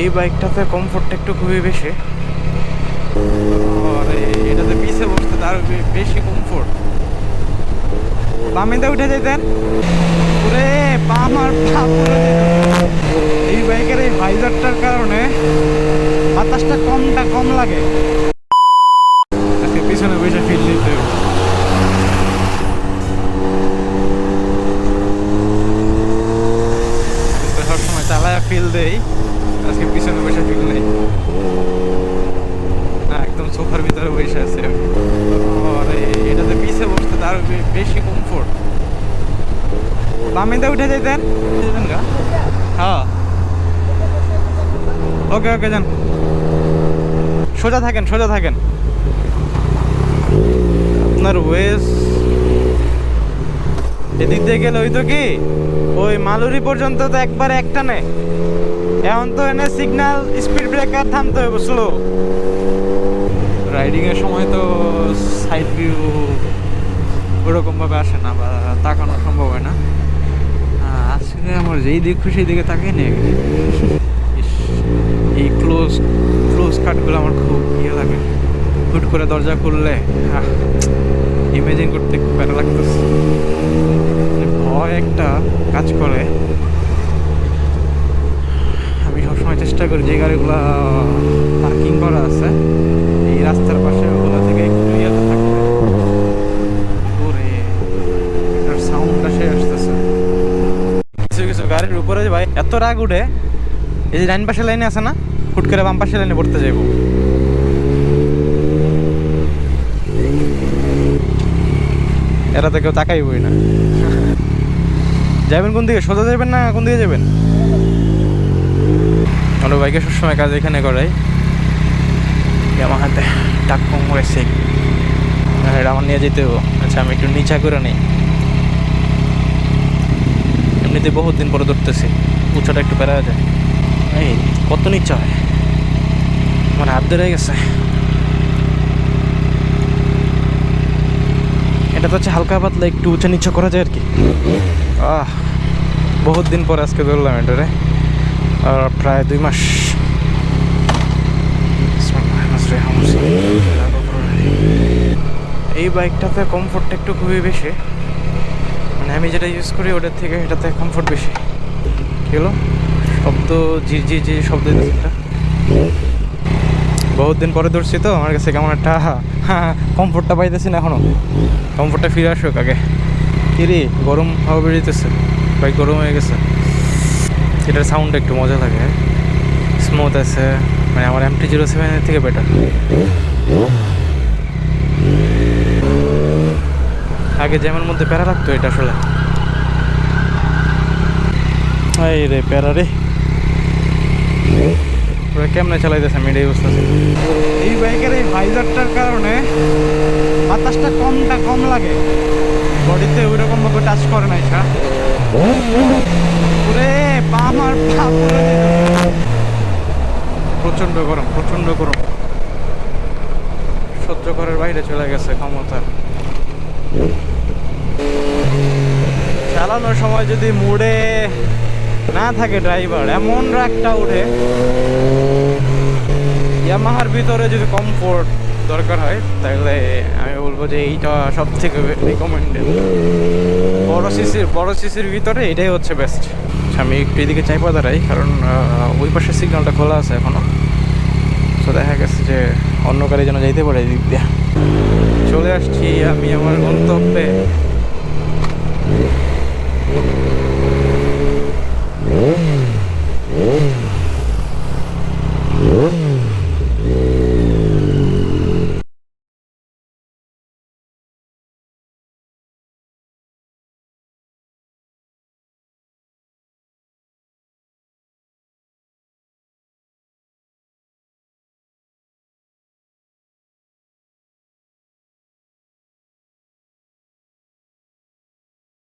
এই বাইকটাতে কমফোর্টটা একটু খুবই বেশি। আর, এটাতে পিছে বসতে তার বেশি কমফোর্ট বামেতে উঠে যেতেন ওরে পা আমার পা এই বাইকের এই ভাইজারটার কারণে বাতাসটা কমটা কম লাগে। পিছনে বসে ফিল নিতে সবসময় ফিল দেই আজকে পিছনে বসে ফিল নেই না একদম সোফার ভিতরে বসে আছে। এটাতে পিছে বসতে তার বেশি কমফোর্ট বামেতে উঠে যেতেন যেতেন হ্যাঁ। ওকে ওকে, যান। সোজা থাকেন সোজা থাকেন। আপনার ওয়েস এদিক দিয়ে গেলে ওই তো কি, ওই মালুরি পর্যন্ত তো একবার একটা নেই এখন তো এনে সিগন্যাল স্পিড ব্রেকার থামতে হবে স্লো রাইডিং এর সময় তো সাইড ভিউ ওরকম ভাবে আসে না বা তাকানো সম্ভব হয় না। আজকে আমার যেই দিক খুশি দিকে তাকাই ইস, এই ক্লোজ ক্লোজ কাটগুলো আমার খুব ইয়ে লাগে। হুট করে দরজা খুললে ইমেজিন করতে খুব প্যারা লাগতেছে। মানে ভয় একটা কাজ করে। আমি সবসময় চেষ্টা করি যে গাড়িগুলো পার্কিং করা আছে। রাস্তার পাশে ওগুলো থেকে একটু ইয়েতে থাকবে। কিছু কিছু গাড়ির উপরে ভাই, এত রাগ উঠে, এই যে ডাইন পাশে লাইনে আছে না, হুট করে বাম পাশে লাইনে পড়তে যাইব। এরা তো কেউ তাকাইবই না। যাবেন কোন দিকে, সোজা যাবেন না কোন দিকে যাবেন আমরা বাইকে সবসময় কাজ এখানে করাই। হাতে টাক কম এটা আমার নিয়ে যেতে হবে। আচ্ছা আমি একটু নিচা করে নিই। এমনিতে বহুত দিন পরে ধরতেছি উঁচাটা একটু বেড়া যায়। এই কত নিচা হয়? আমার হাত ধরে গেছে। এটা তো হচ্ছে হালকা পাতলা, একটু উঁচা নিচা করা যায় আর কি আহ, বহুত দিন পরে আজকে ধরলাম এটা রে প্রায় দুই মাস। এই বাইকটাতে কমফোর্টটা একটু খুবই বেশি। মানে আমি যেটা ইউজ করি, ওটার থেকে এটাতে কমফোর্ট বেশি। কি হলো? শব্দ জি জি জি শব্দ বহুত দিন পরে ধরছি তো, আমার কাছে কেমন একটা কমফোর্টটা পাইতেছি না এখনও কমফোর্টটা ফিরে আসুক আগে। কিরে গরম হাওয়া বেরিয়েছে বাইক গরম হয়ে গেছে। এটার সাউন্ডটা একটু মজা লাগে। স্মুথ আছে। মানে আমার এমটি জিরো সেভেনের থেকে বেটার আগে জ্যামের মধ্যে প্যারা লাগতো এটা আসলে। এই রে প্যারা রে। ওরা কেমনে চালাইতেছে আমি এটাই বুঝতেছি এই বাইকের এই ভাইজারটার কারণে বাতাসটা কমটা কম লাগে। বডিতে ওই রকম ভাবে টাচ করে নাই ছাড়া ওরে পা আমার পা পুরো প্রচণ্ড গরম প্রচণ্ড গরম। সহ্য করার বাইরে চলে গেছে ক্ষমতা। চালানোর সময় যদি মুডে না থাকে ড্রাইভার, এমন রাগটা উঠে ইয়ামাহার ভিতরে যদি কমফোর্ট দরকার হয়, তাহলে আমি বলব যে এইটা সব থেকে রিকমেন্ডেড বড় সিসির বড় সিসির ভিতরে এটাই হচ্ছে বেস্ট আমি একটু এদিকে চাইপা দাঁড়াই, কারণ ওই পাশের সিগন্যালটা খোলা আছে এখনও। তো দেখা গেছে যে অন্য গাড়ি যেন যাইতে পারে এদিক দিয়ে চলে আসছি আমি আমার গন্তব্যে Mm-hmm.